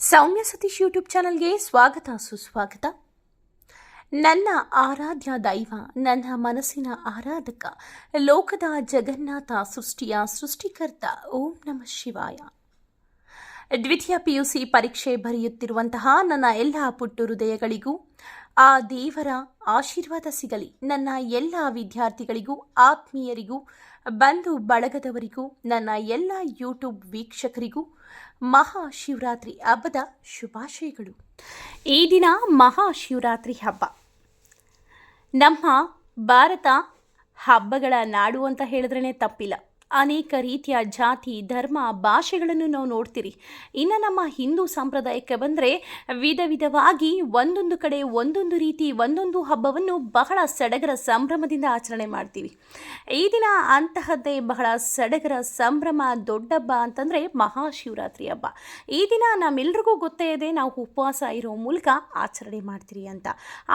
ಸೌಮ್ಯ Satish YouTube ಚಾನಲ್ಗೆ ಸ್ವಾಗತ, ಸುಸ್ವಾಗತ. ನನ್ನ ಆರಾಧ್ಯ ದೈವ, ನನ್ನ ಮನಸ್ಸಿನ ಆರಾಧಕ, ಲೋಕದ ಜಗನ್ನಾಥ ಸೃಷ್ಟಿಯ ಸೃಷ್ಟಿಕರ್ತ, ಓಂ ನಮಃ ಶಿವಾಯ. ದ್ವಿತೀಯ ಪಿಯುಸಿ ಪರೀಕ್ಷೆ ಬರೆಯುತ್ತಿರುವಂತಹ ನನ್ನ ಎಲ್ಲ ಪುಟ್ಟು ಹೃದಯಗಳಿಗೂ ಆ ದೇವರ ಆಶೀರ್ವಾದ ಸಿಗಲಿ. ನನ್ನ ಎಲ್ಲ ವಿದ್ಯಾರ್ಥಿಗಳಿಗೂ, ಆತ್ಮೀಯರಿಗೂ, ಬಂಧು ಬಳಗದವರಿಗೂ, ನನ್ನ ಎಲ್ಲ ಯೂಟ್ಯೂಬ್ ವೀಕ್ಷಕರಿಗೂ ಮಹಾಶಿವರಾತ್ರಿ ಹಬ್ಬದ ಶುಭಾಶಯಗಳು. ಈ ದಿನ ಮಹಾಶಿವರಾತ್ರಿ ಹಬ್ಬ. ನಮ್ಮ ಭಾರತ ಹಬ್ಬಗಳ ನಾಡು ಅಂತ ಹೇಳಿದ್ರೇ ತಪ್ಪಿಲ್ಲ. ಅನೇಕ ರೀತಿಯ ಜಾತಿ, ಧರ್ಮ, ಭಾಷೆಗಳನ್ನು ನಾವು ನೋಡ್ತೀರಿ. ಇನ್ನು ನಮ್ಮ ಹಿಂದೂ ಸಂಪ್ರದಾಯಕ್ಕೆ ಬಂದರೆ ವಿಧ ವಿಧವಾಗಿ ಒಂದೊಂದು ಕಡೆ ಒಂದೊಂದು ರೀತಿ, ಒಂದೊಂದು ಹಬ್ಬವನ್ನು ಬಹಳ ಸಡಗರ ಸಂಭ್ರಮದಿಂದ ಆಚರಣೆ ಮಾಡ್ತೀವಿ. ಈ ದಿನ ಅಂತಹದ್ದೇ ಬಹಳ ಸಡಗರ ಸಂಭ್ರಮ, ದೊಡ್ಡ ಹಬ್ಬ ಅಂತಂದರೆ ಮಹಾಶಿವರಾತ್ರಿ ಹಬ್ಬ. ಈ ದಿನ ನಮ್ಮೆಲ್ರಿಗೂ ಗೊತ್ತೇ ಇದೆ, ನಾವು ಉಪವಾಸ ಇರೋ ಮೂಲಕ ಆಚರಣೆ ಮಾಡ್ತೀರಿ ಅಂತ.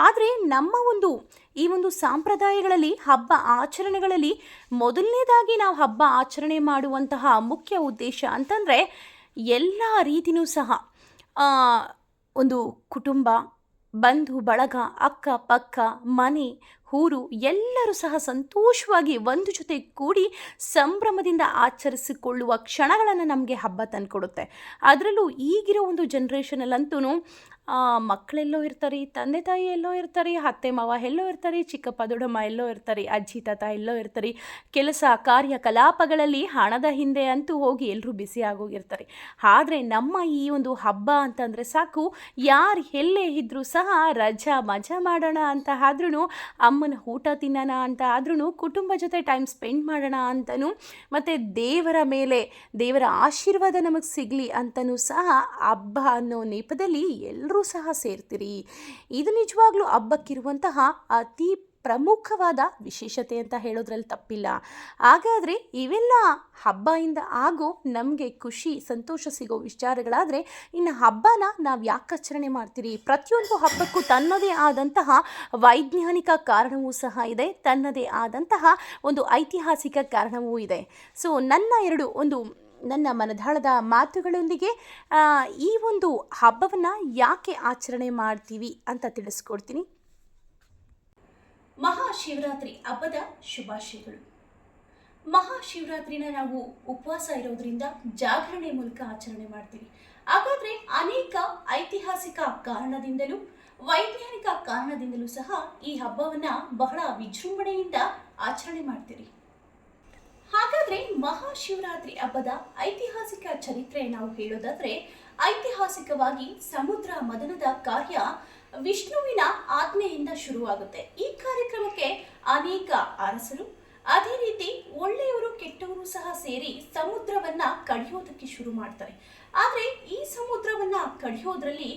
ಆದರೆ ನಮ್ಮ ಒಂದು, ಈ ಒಂದು ಸಂಪ್ರದಾಯಗಳಲ್ಲಿ ಹಬ್ಬ ಆಚರಣೆಗಳಲ್ಲಿ ಮೊದಲನೇದಾಗಿ ನಾವು ಹಬ್ಬ ಆಚರಣೆ ಮಾಡುವಂತಹ ಮುಖ್ಯ ಉದ್ದೇಶ ಅಂತಂದರೆ ಎಲ್ಲ ರೀತಿಯೂ ಸಹ ಒಂದು ಕುಟುಂಬ, ಬಂಧು, ಬಳಗ, ಅಕ್ಕ, ಪಕ್ಕ, ಮನೆ, ಊರು ಎಲ್ಲರೂ ಸಹ ಸಂತೋಷವಾಗಿ ಒಂದು ಜೊತೆ ಕೂಡಿ ಸಂಭ್ರಮದಿಂದ ಆಚರಿಸಿಕೊಳ್ಳುವ ಕ್ಷಣಗಳನ್ನು ನಮಗೆ ಹಬ್ಬ ತಂದುಕೊಡುತ್ತೆ. ಅದರಲ್ಲೂ ಈಗಿರೋ ಒಂದು ಜನ್ರೇಷನಲ್ಲಂತೂ ಮಕ್ಕಳೆಲ್ಲೋ ಇರ್ತಾರೆ, ತಂದೆ ತಾಯಿ ಎಲ್ಲೋ ಇರ್ತಾರೆ, ಅತ್ತೆ ಮಾವ ಎಲ್ಲೋ ಇರ್ತಾರೆ, ಚಿಕ್ಕಪ್ಪ ದೊಡ್ಡಮ್ಮ ಎಲ್ಲೋ ಇರ್ತಾರೆ, ಅಜ್ಜಿ ತಾತ ಎಲ್ಲೋ ಇರ್ತಾರೆ. ಕೆಲಸ ಕಾರ್ಯಕಲಾಪಗಳಲ್ಲಿ ಹಣದ ಹಿಂದೆ ಅಂತೂ ಹೋಗಿ ಎಲ್ಲರೂ ಬಿಸಿ ಆಗೋಗಿರ್ತಾರೆ. ಆದರೆ ನಮ್ಮ ಈ ಒಂದು ಹಬ್ಬ ಅಂತಂದರೆ ಸಾಕು, ಯಾರು ಎಲ್ಲೇ ಇದ್ದರೂ ಸಹ ರಜಾ ಮಜಾ ಮಾಡೋಣ ಅಂತ ಆದ್ರೂ ಅಮ್ಮನ ಊಟ ತಿನ್ನೋಣ ಅಂತ ಆದ್ರೂ ಕುಟುಂಬ ಜೊತೆ ಟೈಮ್ ಸ್ಪೆಂಡ್ ಮಾಡೋಣ ಅಂತಲೂ ಮತ್ತು ದೇವರ ಮೇಲೆ, ದೇವರ ಆಶೀರ್ವಾದ ನಮಗೆ ಸಿಗಲಿ ಅಂತಲೂ ಸಹ ಹಬ್ಬ ಅನ್ನೋ ನೆಪದಲ್ಲಿ ಎಲ್ಲರೂ ಸಹ ಸೇರ್ತೀರಿ. ಇದು ನಿಜವಾಗ್ಲೂ ಹಬ್ಬಕ್ಕಿರುವಂತಹ ಅತಿ ಪ್ರಮುಖವಾದ ವಿಶೇಷತೆ ಅಂತ ಹೇಳೋದ್ರಲ್ಲಿ ತಪ್ಪಿಲ್ಲ. ಹಾಗಾದರೆ ಇವೆಲ್ಲ ಹಬ್ಬದಿಂದ ಆಗೋ ನಮಗೆ ಖುಷಿ, ಸಂತೋಷ ಸಿಗೋ ವಿಚಾರಗಳಾದರೆ ಇನ್ನು ಹಬ್ಬನ ನಾವು ಯಾಕೆ ಆಚರಣೆ ಮಾಡ್ತೀರಿ? ಪ್ರತಿಯೊಂದು ಹಬ್ಬಕ್ಕೂ ತನ್ನದೇ ಆದಂತಹ ವೈಜ್ಞಾನಿಕ ಕಾರಣವೂ ಸಹ ಇದೆ. ತನ್ನದೇ ಆದಂತಹ ಒಂದು ಐತಿಹಾಸಿಕ ಕಾರಣವೂ ಇದೆ. ಸೊ ನನ್ನ ಎರಡು ಒಂದು ನನ್ನ ಮನದಾಳದ ಮಾತುಗಳೊಂದಿಗೆ ಈ ಒಂದು ಹಬ್ಬವನ್ನು ಯಾಕೆ ಆಚರಣೆ ಮಾಡ್ತೀವಿ ಅಂತ ತಿಳಿಸ್ಕೊಡ್ತೀನಿ. ಮಹಾಶಿವರಾತ್ರಿ ಹಬ್ಬದ ಶುಭಾಶಯಗಳು. ಮಹಾಶಿವರಾತ್ರಿನ ನಾವು ಉಪವಾಸ ಇರೋದ್ರಿಂದ ಜಾಗರಣೆ ಮೂಲಕ ಆಚರಣೆ ಮಾಡ್ತೀವಿ. ಹಾಗಾದ್ರೆ ಅನೇಕ ಐತಿಹಾಸಿಕ ಕಾರಣದಿಂದಲೂ, ವೈಜ್ಞಾನಿಕ ಕಾರಣದಿಂದಲೂ ಸಹ ಈ ಹಬ್ಬವನ್ನ ಬಹಳ ವಿಜೃಂಭಣೆಯಿಂದ ಆಚರಣೆ ಮಾಡ್ತೀರಿ. ಮಹಾಶಿವರಾತ್ರಿ ಹಬ್ಬದ ಐತಿಹಾಸಿಕ ಚರಿತ್ರೆ ನಾವು ಹೇಳೋದಾದ್ರೆ, ಐತಿಹಾಸಿಕವಾಗಿ ಸಮುದ್ರ ಮದನದ ಕಾರ್ಯ ವಿಷ್ಣುವಿನ ಆಜ್ಞೆಯಿಂದ ಶುರುವಾಗುತ್ತೆ. ಈ ಕಾರ್ಯಕ್ರಮಕ್ಕೆ ಅನೇಕ ಅರಸರು, ಅದೇ ರೀತಿ ಒಳ್ಳೆಯವರು ಕೆಟ್ಟವರು ಸಹ ಸೇರಿ ಸಮುದ್ರವನ್ನ ಕಡಿಯೋದಕ್ಕೆ ಶುರು ಮಾಡ್ತಾರೆ. ಆದ್ರೆ ಈ ಸಮುದ್ರವನ್ನ ಕಡಿಯೋದ್ರಲ್ಲಿ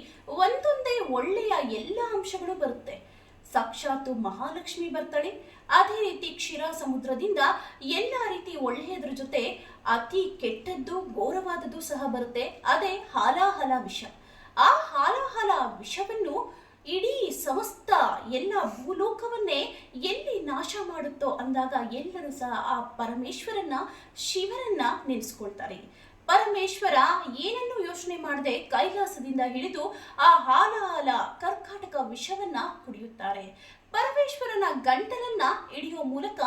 ಒಂದೊಂದೇ ಒಳ್ಳೆಯ ಎಲ್ಲ ಅಂಶಗಳು ಬರುತ್ತೆ. ಸಾಕ್ಷಾತ್ ಮಹಾಲಕ್ಷ್ಮಿ ಬರ್ತಾಳೆ, ಅದೇ ರೀತಿ ಕ್ಷೀರ ಸಮುದ್ರದಿಂದ ಎಲ್ಲ ಒಳ್ಳೆಯದ್ರ ಜೊತೆ ಅತಿ ಕೆಟ್ಟದ್ದು, ಘೋರವಾದದ್ದು ಸಹ ಬರುತ್ತೆ. ಅದೇ ಹಾಲಾಹಲ ವಿಷ. ಆ ಹಾಲಾಹಲ ವಿಷವನ್ನು ಇಡೀ ಸಮಸ್ತ ಎಲ್ಲ ಭೂಲೋಕವನ್ನೇ ಎಲ್ಲಿ ನಾಶ ಮಾಡುತ್ತೋ ಅಂದಾಗ ಎಲ್ಲರೂ ಸಹ ಆ ಪರಮೇಶ್ವರನ್ನ ಶಿವನನ್ನ ನೆನೆಸ್ಕೊಳ್ತಾರೆ. ಪರಮೇಶ್ವರ ಏನನ್ನು ಯೋಚನೆ ಮಾಡದೆ ಕೈಲಾಸದಿಂದ ಹಿಡಿದು ಆ ಹಾಲಾಹಲ, ಕರ್ಕಾಟಕ ವಿಷವನ್ನ ಕುಡಿಯುತ್ತಾರೆ. ಪರಮೇಶ್ವರನ ಗಂಟಲನ್ನ ಹಿಡಿಯುವ ಮೂಲಕ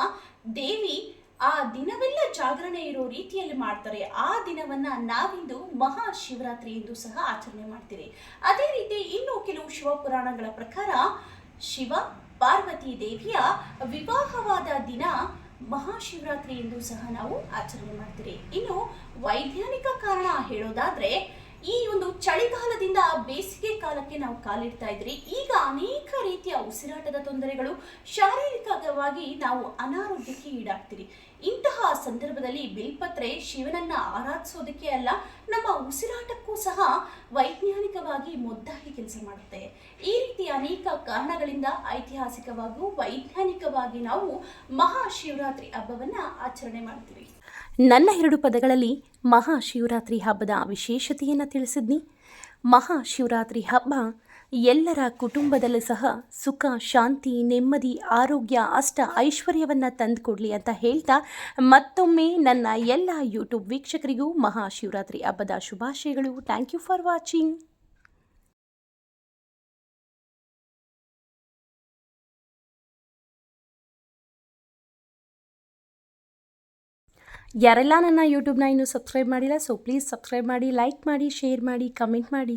ದೇವಿ ಆ ದಿನವೆಲ್ಲ ಜಾಗರಣೆ ಇರೋ ರೀತಿಯಲ್ಲಿ ಮಾಡ್ತಾರೆ. ಆ ದಿನವನ್ನ ನಾವಿಂದು ಮಹಾಶಿವರಾತ್ರಿ ಎಂದು ಸಹ ಆಚರಣೆ ಮಾಡ್ತೀವಿ ಅದೇ ರೀತಿ ಇನ್ನು ಕೆಲವು ಶಿವಪುರಾಣಗಳ ಪ್ರಕಾರ ಶಿವ, ಪಾರ್ವತಿ ದೇವಿಯ ವಿವಾಹವಾದ ದಿನ ಮಹಾಶಿವರಾತ್ರಿ ಎಂದು ಸಹ ನಾವು ಆಚರಣೆ ಮಾಡ್ತೀವಿ ಇನ್ನು ವೈಜ್ಞಾನಿಕ ಕಾರಣ ಹೇಳೋದಾದ್ರೆ ಈ ಒಂದು ಚಳಿಗಾಲದಿಂದ ಬೇಸಿಗೆ ಕಾಲಕ್ಕೆ ನಾವು ಕಾಲಿಡ್ತಾ ಇದ್ರಿ. ಈಗ ಅನೇಕ ರೀತಿಯ ಉಸಿರಾಟದ ತೊಂದರೆಗಳು ಶಾರೀರಿಕವಾಗಿ ನಾವು ಅನಾರೋಗ್ಯಕ್ಕೆ ಈಡಾಗ್ತೀರಿ. ಇಂತಹ ಸಂದರ್ಭದಲ್ಲಿ ಬಿಲ್ಪತ್ರೆ ಶಿವನನ್ನ ಆರಾಧಿಸೋದಕ್ಕೆ ಅಲ್ಲ, ನಮ್ಮ ಉಸಿರಾಟಕ್ಕೂ ಸಹ ವೈಜ್ಞಾನಿಕವಾಗಿ ಮುದ್ದಾಗಿ ಕೆಲಸ ಮಾಡುತ್ತೆ. ಈ ರೀತಿ ಅನೇಕ ಕಾರಣಗಳಿಂದ ಐತಿಹಾಸಿಕವಾಗೂ ವೈಜ್ಞಾನಿಕವಾಗಿ ನಾವು ಮಹಾಶಿವರಾತ್ರಿ ಹಬ್ಬವನ್ನ ಆಚರಣೆ ಮಾಡ್ತೀವಿ. ನನ್ನ ಎರಡು ಪದಗಳಲ್ಲಿ ಮಹಾಶಿವರಾತ್ರಿ ಹಬ್ಬದ ವಿಶೇಷತೆಯನ್ನು ತಿಳಿಸಿದ್ನಿ. ಮಹಾಶಿವರಾತ್ರಿ ಹಬ್ಬ, ಎಲ್ಲರ ಕುಟುಂಬದಲ್ಲೂ ಸಹ ಸುಖ, ಶಾಂತಿ, ನೆಮ್ಮದಿ, ಆರೋಗ್ಯ, ಅಷ್ಟ ಐಶ್ವರ್ಯವನ್ನು ತಂದುಕೊಡ್ಲಿ ಅಂತ ಹೇಳ್ತಾ ಮತ್ತೊಮ್ಮೆ ನನ್ನ ಎಲ್ಲ ಯೂಟ್ಯೂಬ್ ವೀಕ್ಷಕರಿಗೂ ಮಹಾಶಿವರಾತ್ರಿ ಹಬ್ಬದ ಶುಭಾಶಯಗಳು. ಥ್ಯಾಂಕ್ ಯು ಫಾರ್ ವಾಚಿಂಗ್ ಯಾರೆಲ್ಲ ನನ್ನ ಯೂಟ್ಯೂಬ್ನ ಇನ್ನೂ ಸಬ್ಸ್ಕ್ರೈಬ್ ಮಾಡಿಲ್ಲ ಸೊ ಪ್ಲೀಸ್ ಸಬ್ಸ್ಕ್ರೈಬ್ ಮಾಡಿ ಲೈಕ್ ಮಾಡಿ ಶೇರ್ ಮಾಡಿ ಕಮೆಂಟ್ ಮಾಡಿ.